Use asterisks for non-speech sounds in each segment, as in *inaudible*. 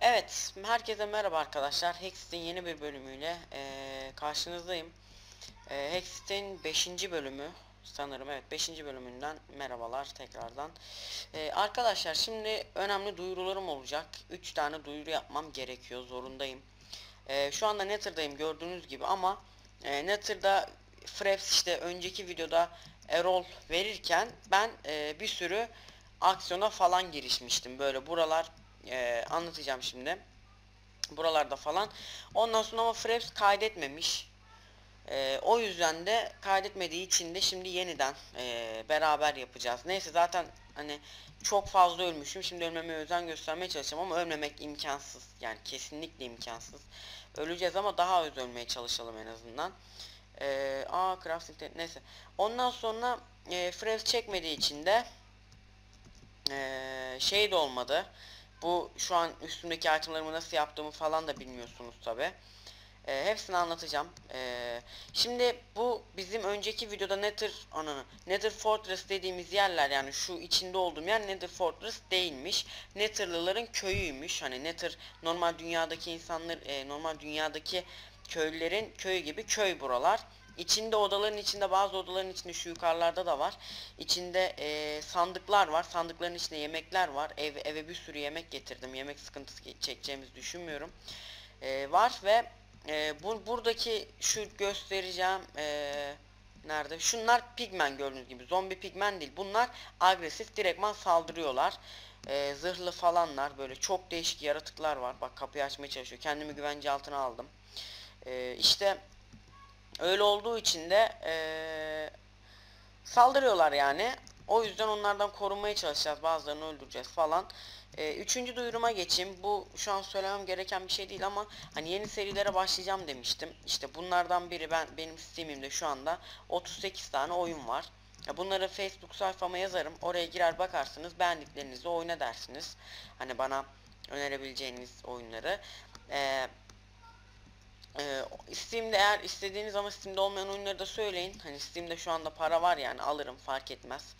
Evet, herkese merhaba arkadaşlar. Hexit'in yeni bir bölümüyle eee, karşınızdayım. Eee Hexit'in 5. bölümü sanırım evet 5. bölümünden merhabalar tekrardan. Eee, arkadaşlar şimdi önemli duyurularım olacak. 3 tane duyuru yapmam gerekiyor, zorundayım. Eee, şu anda Nether'dayım gördüğünüz gibi ama eee Nether'da Fraps işte önceki videoda Erol verirken ben eee, bir sürü aksiyona falan girişmiştim. Böyle buralar eee, anlatacağım şimdi. Buralarda falan. Ondan sonra ama Fraps kaydetmemiş. Eee, o yüzden de kaydetmediği için de şimdi yeniden eee, beraber yapacağız. Neyse zaten hani çok fazla ölmüşüm. Şimdi ölmemeye özen göstermeye çalışacağım ama ölmemek imkansız. Yani kesinlikle imkansız. Öleceğiz ama daha az ölmeye çalışalım en azından. Eee aa crafting te- neyse. Ondan sonra eee Fraps çekmediği için de eee, şey de olmadı. Bu şu an üstümdeki itemlarımı nasıl yaptığımı falan da bilmiyorsunuz tabi. hepsini anlatacağım. Eee, şimdi bu bizim önceki videoda Nether ananı Nether Fortress dediğimiz yerler yani şu içinde olduğum yer Nether Fortress değilmiş. Netherlıların köyüymüş. Hani Nether normal dünyadaki insanlar eee, normal dünyadaki köylülerin köyü gibi köy buralar. İçinde odaların içinde bazı odaların içinde şu yukarılarda da var. İçinde eee, sandıklar var. Sandıkların içinde yemekler var. Ev, eve bir sürü yemek getirdim. Yemek sıkıntısı çekeceğimizi düşünmüyorum. Eee, var ve eee, bu buradaki şu göstereceğim eee, nerede? Şunlar pigmen gördüğünüz gibi. Zombi pigmen değil. Bunlar agresif direktman saldırıyorlar. Eee, zırhlı falanlar böyle çok değişik yaratıklar var. Bak kapıyı açmaya çalışıyor. Kendimi güvence altına aldım. Eee işte öyle olduğu için de eee, saldırıyorlar yani. O yüzden onlardan korunmaya çalışacağız. Bazılarını öldüreceğiz falan. Eee, üçüncü duyuruma geçeyim. Bu şu an söylemem gereken bir şey değil ama hani yeni serilere başlayacağım demiştim. İşte bunlardan biri ben benim Steam'imde şu anda 38 tane oyun var. Bunları Facebook sayfama yazarım. Oraya girer bakarsınız. Beğendiklerinizi oyna dersiniz. Hani bana önerebileceğiniz oyunları. Eee ee, Steam'de eğer istediğiniz ama Steam'de olmayan oyunları da söyleyin. Hani Steam'de şu anda para var yani alırım fark etmez.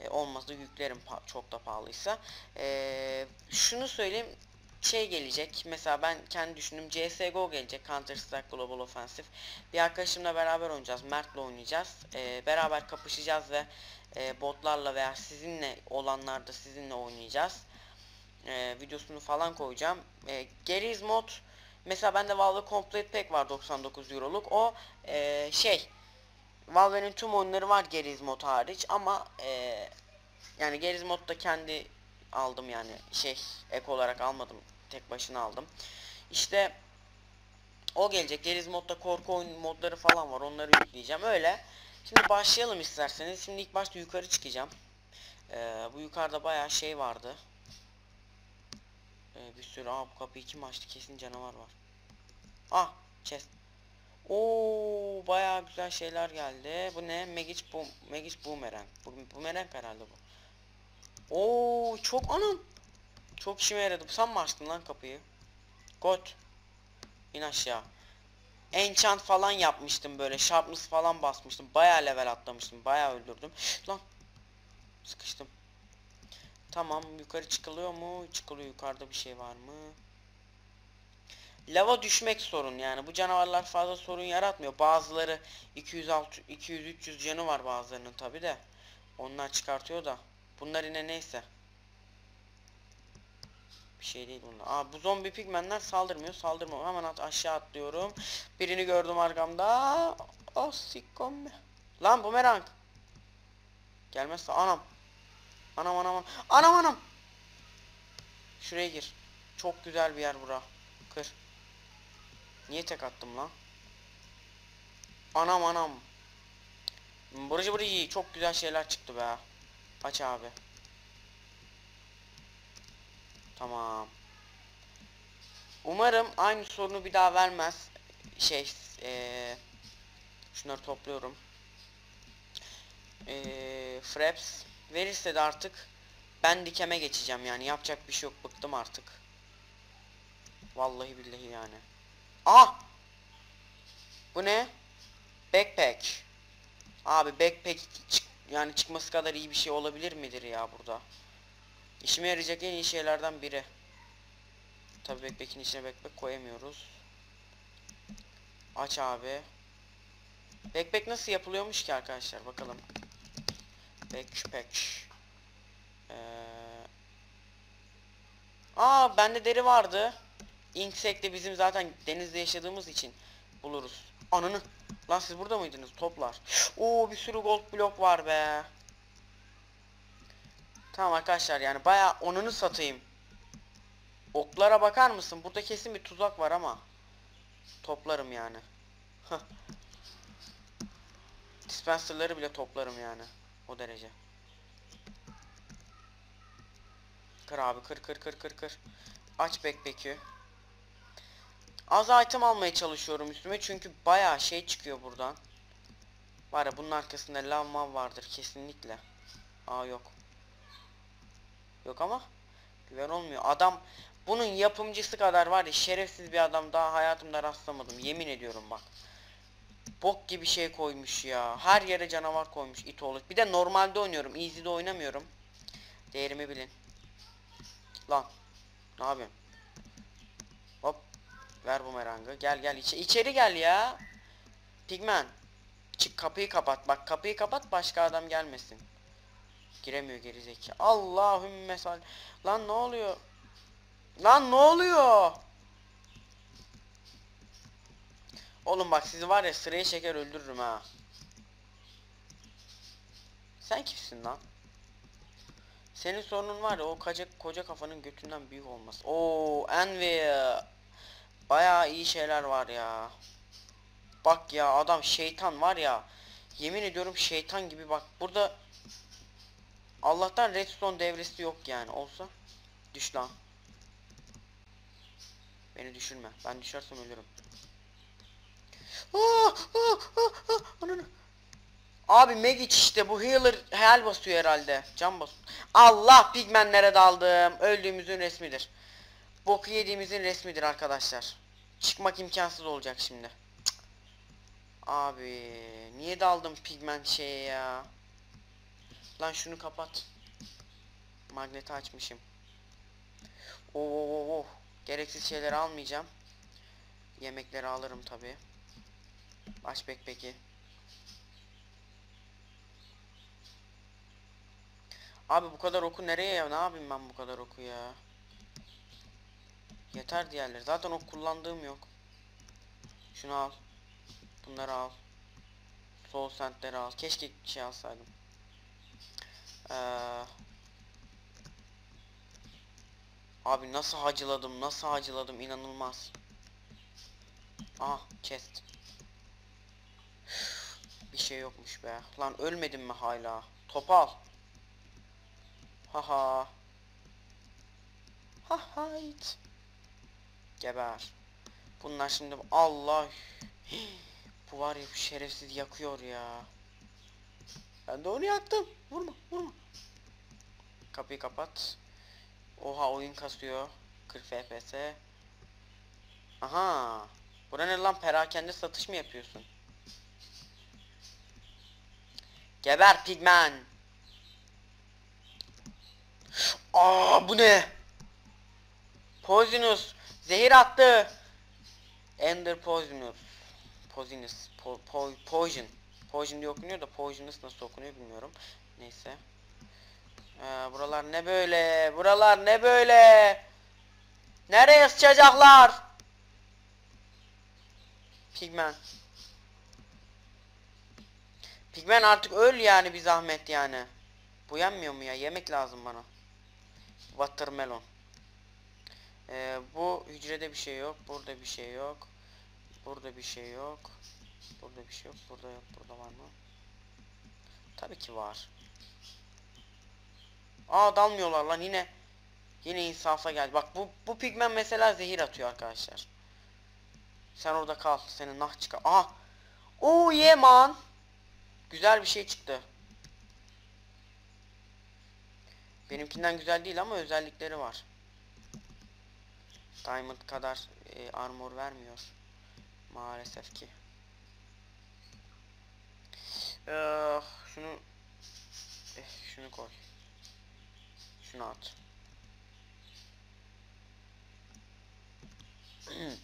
Ee, olmazsa yüklerim çok da pahalıysa. Ee, şunu söyleyeyim şey gelecek. Mesela ben kendi düşündüm CS:GO gelecek. Counter Strike Global Offensive. Bir arkadaşımla beraber oynayacağız. Mert'le oynayacağız. Ee, beraber kapışacağız ve e, botlarla veya sizinle olanlarda sizinle oynayacağız. Ee, videosunu falan koyacağım. Ee, Geriz mod Mesela bende Valve Complete Pack var 99 euroluk. O eee, şey Valve'nin tüm oyunları var Geriz mod hariç ama eee, yani Geriz mod da kendi aldım yani şey ek olarak almadım. Tek başına aldım. İşte o gelecek. Geriz modda korku oyun modları falan var. Onları yükleyeceğim. Öyle. Şimdi başlayalım isterseniz. Şimdi ilk başta yukarı çıkacağım. Eee, bu yukarıda bayağı şey vardı. Ee, bir sürü aa bu kapıyı kim kesin canavar var. Ah chest. Oo bayağı güzel şeyler geldi. Bu ne? Magic boom Magic boomerang. Bu boomerang herhalde bu. Oo çok anam. Çok işime yaradı. Sen mi açtın lan kapıyı? God. İn aşağı. Enchant falan yapmıştım böyle. Sharpness falan basmıştım. Bayağı level atlamıştım. Bayağı öldürdüm. Lan. Sıkıştım. Tamam yukarı çıkılıyor mu? Çıkılıyor yukarıda bir şey var mı? Lava düşmek sorun yani. Bu canavarlar fazla sorun yaratmıyor. Bazıları 200 200 300 canı var bazılarının tabi de. Onlar çıkartıyor da. Bunlar yine neyse. Bir şey değil bunlar. Aa bu zombi pigmenler saldırmıyor. Saldırmıyor. Hemen at aşağı atlıyorum. Birini gördüm arkamda. Oh sikkom be. Lan bumerang. Gelmezse anam. Anam anam anam. Anam. Şuraya gir. Çok güzel bir yer bura. Kır. Niye tek attım lan? Anam anam. Buracı burayı çok güzel şeyler çıktı be. Aç abi. Tamam. Umarım aynı sorunu bir daha vermez. Şey, ee, şunları topluyorum. Eee Fraps verirse de artık ben dikeme geçeceğim yani yapacak bir şey yok bıktım artık. Vallahi billahi yani. Ah! Bu ne? Backpack. Abi backpack çık yani çıkması kadar iyi bir şey olabilir midir ya burada? İşime yarayacak en iyi şeylerden biri. Tabii backpack'in içine backpack koyamıyoruz. Aç abi. Backpack nasıl yapılıyormuş ki arkadaşlar bakalım. Backpack. Ee... Aa bende deri vardı. Inksek de bizim zaten denizde yaşadığımız için buluruz. Ananı. Lan siz burada mıydınız toplar? Oo bir sürü gold blok var be. Tamam arkadaşlar yani baya onunu satayım. Oklara bakar mısın? Burada kesin bir tuzak var ama. Toplarım yani. Dispenser'ları bile toplarım yani. O derece. Kır abi kır kır kır kır kır. Aç backpack'i. Az item almaya çalışıyorum üstüme çünkü bayağı şey çıkıyor buradan. Var ya bunun arkasında lav mav vardır kesinlikle. Aa yok. Yok ama güven olmuyor. Adam bunun yapımcısı kadar var ya şerefsiz bir adam daha hayatımda rastlamadım. Yemin ediyorum bak. Bok gibi şey koymuş ya. Her yere canavar koymuş it olur. Bir de normalde oynuyorum. Easy'de oynamıyorum. Değerimi bilin. Lan. Ne yapıyorsun? Hop. Ver bu merangı. Gel gel içe içeri gel ya. Pigmen. Çık kapıyı kapat. Bak kapıyı kapat başka adam gelmesin. Giremiyor gerizeki. Allahümme sal. Lan ne oluyor? Lan ne oluyor? Oğlum bak sizi var ya sıraya şeker öldürürüm ha. Sen kimsin lan? Senin sorunun var ya o koca, koca kafanın götünden büyük olması. Oo Envy. Bayağı iyi şeyler var ya. Bak ya adam şeytan var ya. Yemin ediyorum şeytan gibi bak. Burada Allah'tan redstone devresi yok yani. Olsa düş lan. Beni düşürme. Ben düşersem ölürüm. Aa, aa, aa. Abi Magic işte bu healer hel basıyor herhalde. Can bas. Allah pigmenlere daldım. Öldüğümüzün resmidir. Boku yediğimizin resmidir arkadaşlar. Çıkmak imkansız olacak şimdi. Abi niye daldım pigment şeye ya? Lan şunu kapat. Magneti açmışım. Oo, oo, oo. Gereksiz şeyleri almayacağım. Yemekleri alırım tabi. Aç backpack'i. Abi bu kadar oku nereye ya? Ne yapayım ben bu kadar oku ya? Yeter diğerleri. Zaten ok kullandığım yok. Şunu al. Bunları al. Soul sentleri al. Keşke şey alsaydım. Ee, abi nasıl hacıladım, nasıl hacıladım inanılmaz. Ah chest. Bir şey yokmuş be. Lan ölmedim mi hala? Topal. Haha. Ha hayt. Geber. Bunlar şimdi Allah. Bu var ya bu şerefsiz yakıyor ya. Ben de onu yaktım. Vurma vurma. Kapıyı kapat. Oha oyun kasıyor. 40 FPS. Aha. Bura ne lan perakende satış mı yapıyorsun? Geber pigmen. Aa bu ne? Poisonous. Zehir attı. Ender Poisonous. Poisonous. Po, po, poison. Poison diye okunuyor da Poisonous nasıl okunuyor bilmiyorum. Neyse. Ee, buralar ne böyle? Buralar ne böyle? Nereye sıçacaklar? Pigmen. Pigmen artık öl yani bir zahmet yani. Bu yenmiyor mu ya? Yemek lazım bana. Watermelon. Ee, bu hücrede bir şey yok. Burada bir şey yok. Burada bir şey yok. Burada bir şey yok. Burada yok. Burada var mı? Tabii ki var. Aa dalmıyorlar lan yine. Yine insafa geldi. Bak bu bu pigmen mesela zehir atıyor arkadaşlar. Sen orada kal. Senin nah çıkar. Aha. Oo yeman. Güzel bir şey çıktı. Benimkinden güzel değil ama özellikleri var. Diamond kadar e, armor vermiyor. Maalesef ki. Ee, şunu eh, şunu koy. Şunu at. *clears throat*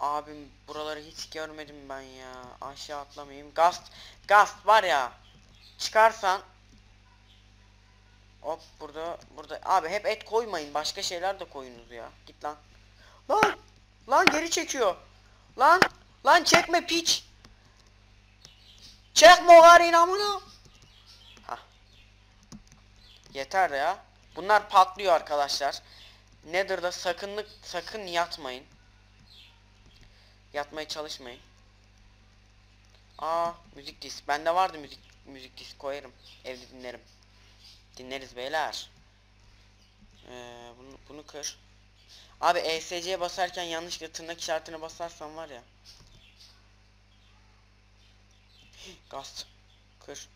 Abim buraları hiç görmedim ben ya. Aşağı atlamayayım. Gast, gast var ya. Çıkarsan Hop burada burada abi hep et koymayın. Başka şeyler de koyunuz ya. Git lan. Lan! Lan geri çekiyor. Lan! Lan çekme piç. Çekme o garin amına. Hah. Yeter ya. Bunlar patlıyor arkadaşlar. Nether'da sakınlık sakın yatmayın. Yatmaya çalışmayın. Aa müzik disk. Bende vardı müzik müzik disk koyarım. Evde dinlerim. Dinleriz beyler. Ee, bunu, bunu kır. Abi ESC'ye basarken yanlışlıkla tırnak işaretine basarsan var ya. Gast. Kır.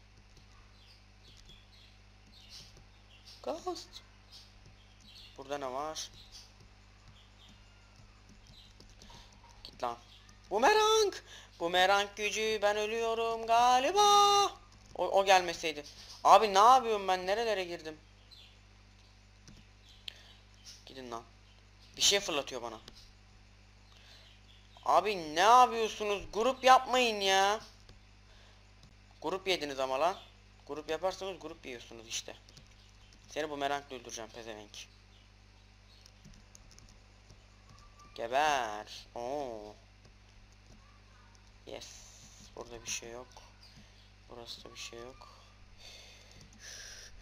Gast. Burada ne var? Git lan. Bumerang. Bumerang gücü ben ölüyorum galiba. O, o gelmeseydi. Abi ne yapıyorum ben nerelere girdim? Gidin lan. Bir şey fırlatıyor bana. Abi ne yapıyorsunuz? Grup yapmayın ya. Grup yediniz ama lan. Grup yaparsanız grup yiyorsunuz işte. Seni bu merakla öldüreceğim pezevenk. Geber. Oo. Yes. Burada bir şey yok. Burası da bir şey yok.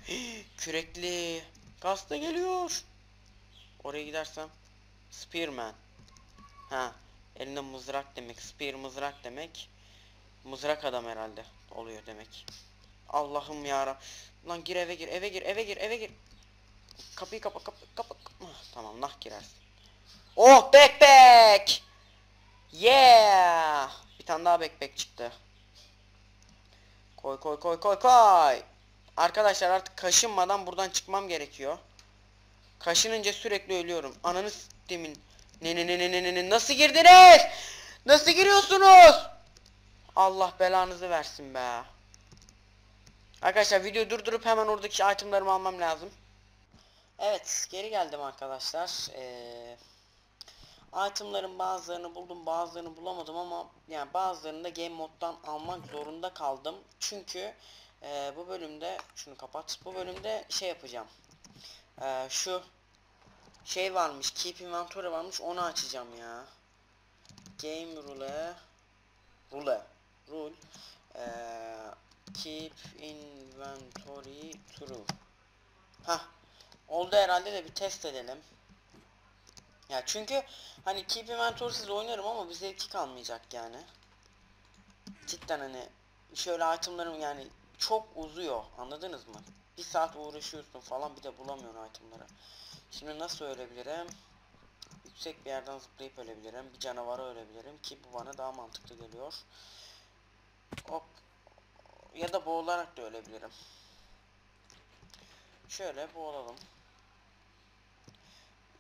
*gasps* Kürekli. Gaz da geliyor. Oraya gidersem. Spearman. Ha. Elinde mızrak demek. Spear mızrak demek. Mızrak adam herhalde. Oluyor demek. Allah'ım ya Lan gir eve gir eve gir eve gir eve gir. Kapıyı kapa kapa kapa. Ah, tamam nah girersin. Oh backpack. Yeah. Bir tane daha backpack çıktı. Koy koy koy koy koy. Arkadaşlar artık kaşınmadan buradan çıkmam gerekiyor. Kaşınınca sürekli ölüyorum. Ananı. Ne ne ne ne ne ne ne nasıl girdiniz? Nasıl giriyorsunuz? Allah belanızı versin be. Arkadaşlar videoyu durdurup hemen oradaki itemlarımı almam lazım. Evet geri geldim arkadaşlar. Ee, itemların bazılarını buldum bazılarını bulamadım ama yani bazılarını da game moddan almak zorunda kaldım. Çünkü ee, bu bölümde şunu kapat. Bu bölümde şey yapacağım. Ee, şu şey varmış. Keep inventory varmış. Onu açacağım ya. Game rule rule rule ee, keep inventory true. Ha oldu herhalde de bir test edelim. Ya çünkü hani keep inventory'siz oynarım ama bir zevki kalmayacak yani. Cidden hani şöyle itemlarım yani çok uzuyor. Anladınız mı? Bir saat uğraşıyorsun falan bir de bulamıyorsun itemları. Şimdi nasıl ölebilirim? Yüksek bir yerden zıplayıp ölebilirim. Bir canavara ölebilirim ki bu bana daha mantıklı geliyor. Hop. Ya da boğularak da ölebilirim. Şöyle boğulalım.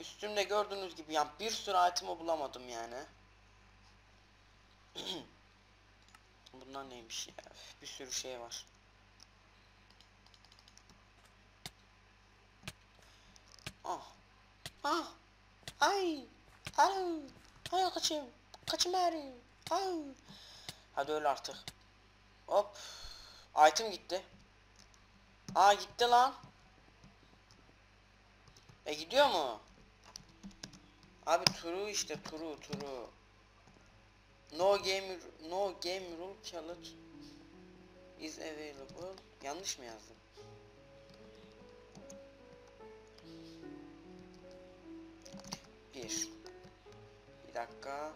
Üstümde gördüğünüz gibi yani bir sürü item'ı bulamadım yani. *clears throat* Bunlar neymiş ya? Bir sürü şey var. Ah. Ah. Ay. Ay. Ay kaçayım. Kaçın bari. Ay. Hadi öl artık. Hop. Item gitti. Aa gitti lan. E gidiyor mu? Abi turu işte turu turu. No game no game rule challenge is available. Yanlış mı yazdım? Bir. Bir dakika.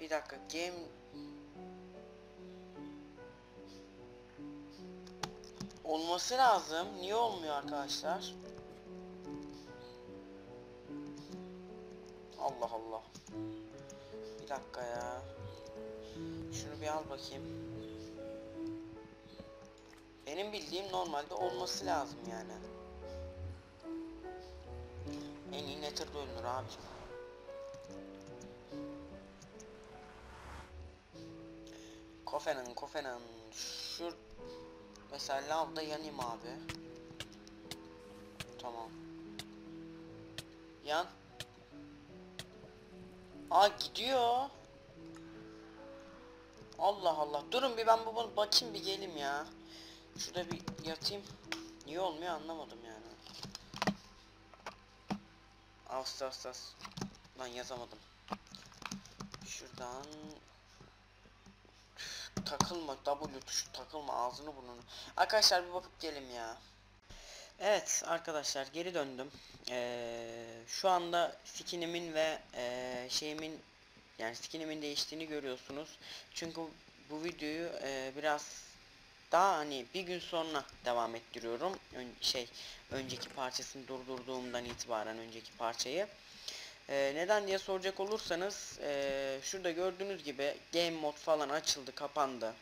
Bir dakika game olması lazım. Niye olmuyor arkadaşlar? Allah Allah. Bir dakika ya. Şunu bir al bakayım. Benim bildiğim normalde olması lazım yani. En iyi Nether'da ölünür abicim. Kofenin kofenin şu mesela lavda yanayım abi. Tamam. Yan. Aa gidiyor. Allah Allah. Durun bir ben bu bakayım bir gelim ya. Şurada bir yatayım. Niye olmuyor anlamadım yani. Ağustos. Lan yazamadım. Şuradan takılma W tuşu takılma ağzını burnunu. Arkadaşlar bir bakıp gelim ya. Evet arkadaşlar geri döndüm. Ee, şu anda skinimin ve ee, şeyimin yani skinimin değiştiğini görüyorsunuz. Çünkü bu videoyu ee, biraz daha hani bir gün sonra devam ettiriyorum. Ön, şey önceki parçasını durdurduğumdan itibaren önceki parçayı. Ee, neden diye soracak olursanız ee, şurada gördüğünüz gibi game mod falan açıldı kapandı.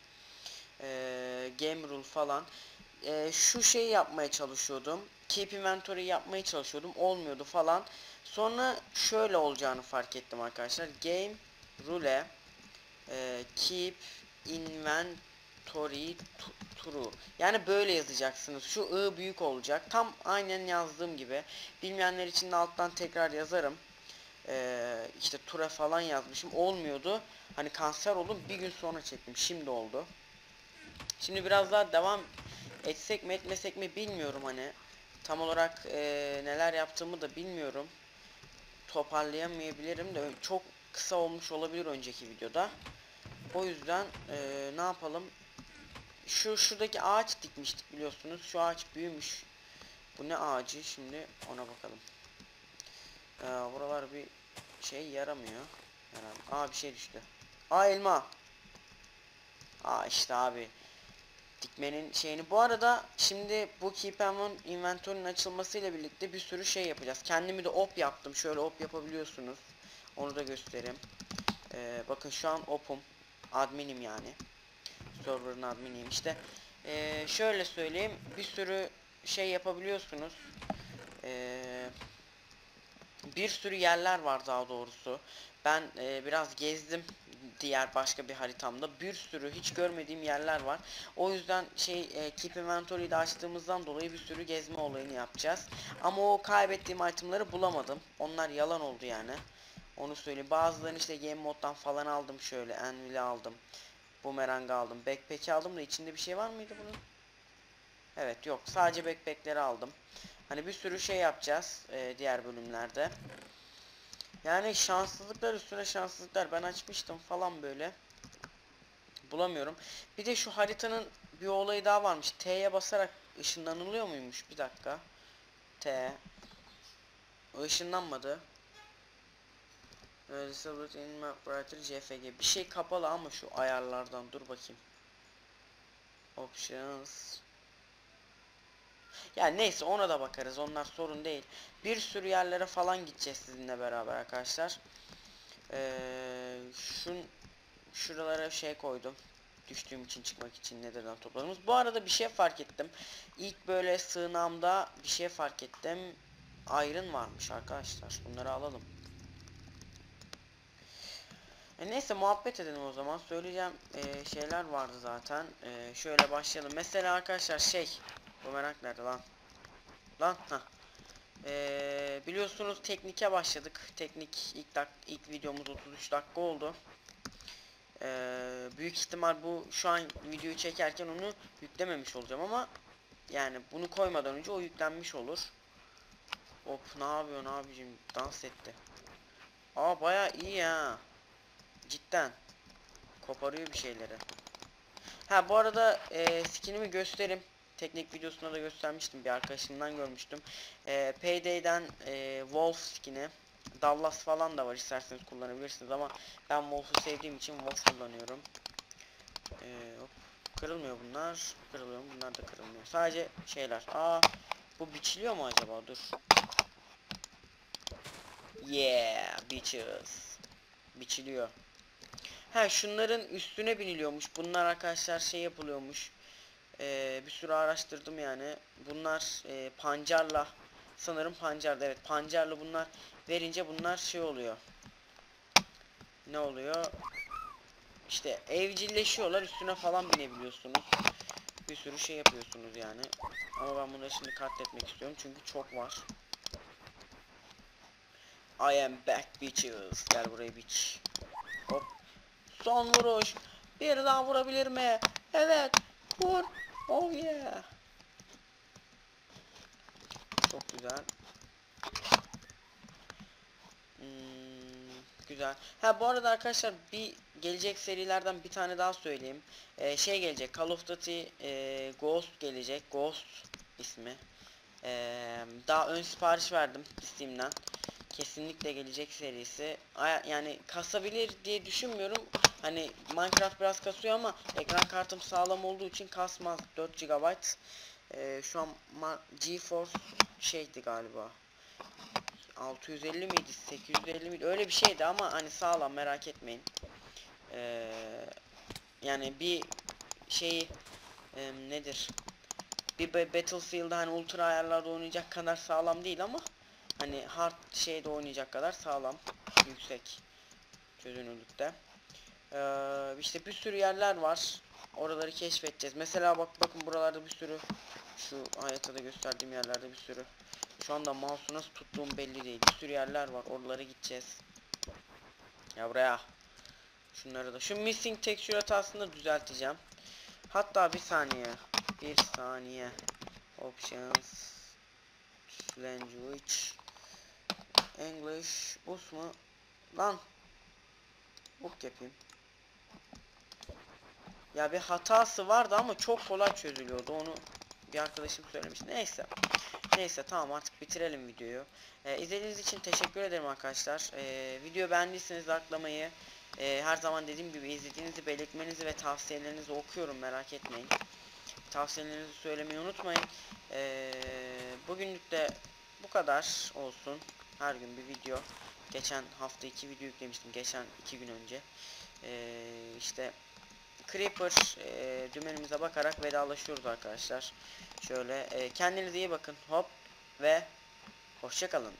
Ee, game rule falan. Ee, şu şeyi yapmaya çalışıyordum. Keep inventory yapmaya çalışıyordum. Olmuyordu falan. Sonra şöyle olacağını fark ettim arkadaşlar. Game rule e, keep inventory true. Yani böyle yazacaksınız. Şu ı büyük olacak. Tam aynen yazdığım gibi. Bilmeyenler için de alttan tekrar yazarım. Ee, işte tura falan yazmışım. Olmuyordu. Hani kanser oldum. Bir gün sonra çektim. Şimdi oldu. Şimdi biraz daha devam etsek mi etmesek mi bilmiyorum hani. Tam olarak e, neler yaptığımı da bilmiyorum. Toparlayamayabilirim de çok kısa olmuş olabilir önceki videoda. O yüzden e, ne yapalım? Şu şuradaki ağaç dikmiştik biliyorsunuz. Şu ağaç büyümüş. Bu ne ağacı? Şimdi ona bakalım. Ee, buralar bir şey yaramıyor. Herhalde. Aa bir şey düştü. Aa elma. Aa işte abi. Dikmenin şeyini. Bu arada şimdi bu Keep and Inventory'nin açılmasıyla birlikte bir sürü şey yapacağız. Kendimi de op yaptım. Şöyle op yapabiliyorsunuz. Onu da göstereyim. Ee, bakın şu an opum. Adminim yani. Server'ın adminiyim işte. Ee, şöyle söyleyeyim. Bir sürü şey yapabiliyorsunuz. Eee bir sürü yerler var daha doğrusu. Ben e, biraz gezdim diğer başka bir haritamda. Bir sürü hiç görmediğim yerler var. O yüzden şey e, Keep Inventory'yi de açtığımızdan dolayı bir sürü gezme olayını yapacağız. Ama o kaybettiğim itemları bulamadım. Onlar yalan oldu yani. Onu söyleyeyim. Bazılarını işte Game Mode'dan falan aldım şöyle. Anvil'i aldım. Boomerang aldım. Backpack'i aldım da içinde bir şey var mıydı bunun? Evet yok. Sadece backpack'leri aldım. Hani bir sürü şey yapacağız e, diğer bölümlerde. Yani şanssızlıklar üstüne şanssızlıklar. Ben açmıştım falan böyle. Bulamıyorum. Bir de şu haritanın bir olayı daha varmış. T'ye basarak ışınlanılıyor muymuş? Bir dakika. T. O ışınlanmadı. Disable in writer CFG. Bir şey kapalı ama şu ayarlardan. Dur bakayım. Options. Yani neyse ona da bakarız. Onlar sorun değil. Bir sürü yerlere falan gideceğiz sizinle beraber arkadaşlar. Ee, şun şuralara şey koydum. Düştüğüm için çıkmak için nedirden topladığımız. Bu arada bir şey fark ettim. İlk böyle sığınağımda bir şey fark ettim. Iron varmış arkadaşlar. Bunları alalım. E neyse muhabbet edelim o zaman. Söyleyeceğim e, şeyler vardı zaten. E, şöyle başlayalım. Mesela arkadaşlar şey bu merak nerede lan? Lan ha. Ee, biliyorsunuz teknike başladık. Teknik ilk dak ilk videomuz 33 dakika oldu. Ee, büyük ihtimal bu şu an videoyu çekerken onu yüklememiş olacağım ama yani bunu koymadan önce o yüklenmiş olur. Hop ne yapıyorsun abicim dans etti. Aa baya iyi ya. Cidden. Koparıyor bir şeyleri. Ha bu arada e, skinimi göstereyim teknik videosunda da göstermiştim bir arkadaşımdan görmüştüm. E, Payday'den e, Wolf skin'i Dallas falan da var isterseniz kullanabilirsiniz ama ben Wolf'u sevdiğim için Wolf kullanıyorum. E, hop. Kırılmıyor bunlar. Kırılıyor bunlar da kırılmıyor. Sadece şeyler. Aa bu biçiliyor mu acaba? Dur. Yeah bitches. Biçiliyor. Ha şunların üstüne biniliyormuş. Bunlar arkadaşlar şey yapılıyormuş. Ee, bir sürü araştırdım yani. Bunlar e, pancarla sanırım pancarda evet pancarla bunlar verince bunlar şey oluyor. Ne oluyor? İşte evcilleşiyorlar üstüne falan binebiliyorsunuz. Bir sürü şey yapıyorsunuz yani. Ama ben bunları şimdi katletmek istiyorum çünkü çok var. I am back bitches. Gel buraya bitch. Hop. Son vuruş. Bir daha vurabilir mi? Evet. Vur. Oh yeah. Çok güzel. Hmm, güzel. Ha bu arada arkadaşlar bir gelecek serilerden bir tane daha söyleyeyim. Ee, şey gelecek. Call of Duty e, Ghost gelecek. Ghost ismi. Ee, daha ön sipariş verdim Steam'den. Kesinlikle gelecek serisi. Yani kasabilir diye düşünmüyorum. Hani Minecraft biraz kasıyor ama ekran kartım sağlam olduğu için kasmaz 4 GB. Ee, şu an GeForce şeydi galiba. 650 miydi 850 miydi öyle bir şeydi ama hani sağlam merak etmeyin. Ee, yani bir şeyi e, nedir? Bir Ba- Battlefield'da hani ultra ayarlarda oynayacak kadar sağlam değil ama hani hard şeyde oynayacak kadar sağlam yüksek çözünürlükte. Ee, işte bir sürü yerler var. Oraları keşfedeceğiz. Mesela bak bakın buralarda bir sürü şu haritada gösterdiğim yerlerde bir sürü. Şu anda mouse'u nasıl tuttuğum belli değil. Bir sürü yerler var. Oralara gideceğiz. Ya buraya. Şunları da. Şu missing texture hatasını düzelteceğim. Hatta bir saniye. Bir saniye. Options. Language. English. Bus mu? Lan. Book yapayım. Ya bir hatası vardı ama çok kolay çözülüyordu. Onu bir arkadaşım söylemişti. Neyse. Neyse tamam artık bitirelim videoyu. Ee, izlediğiniz için teşekkür ederim arkadaşlar. Ee, video beğendiyseniz likelamayı, e, her zaman dediğim gibi izlediğinizi belirtmenizi ve tavsiyelerinizi okuyorum merak etmeyin. Tavsiyelerinizi söylemeyi unutmayın. Ee, bugünlük de bu kadar olsun. Her gün bir video. Geçen hafta iki video yüklemiştim. Geçen iki gün önce. Ee, işte Creeper e, dümenimize bakarak vedalaşıyoruz arkadaşlar. Şöyle e, kendinize iyi bakın. Hop ve hoşçakalın.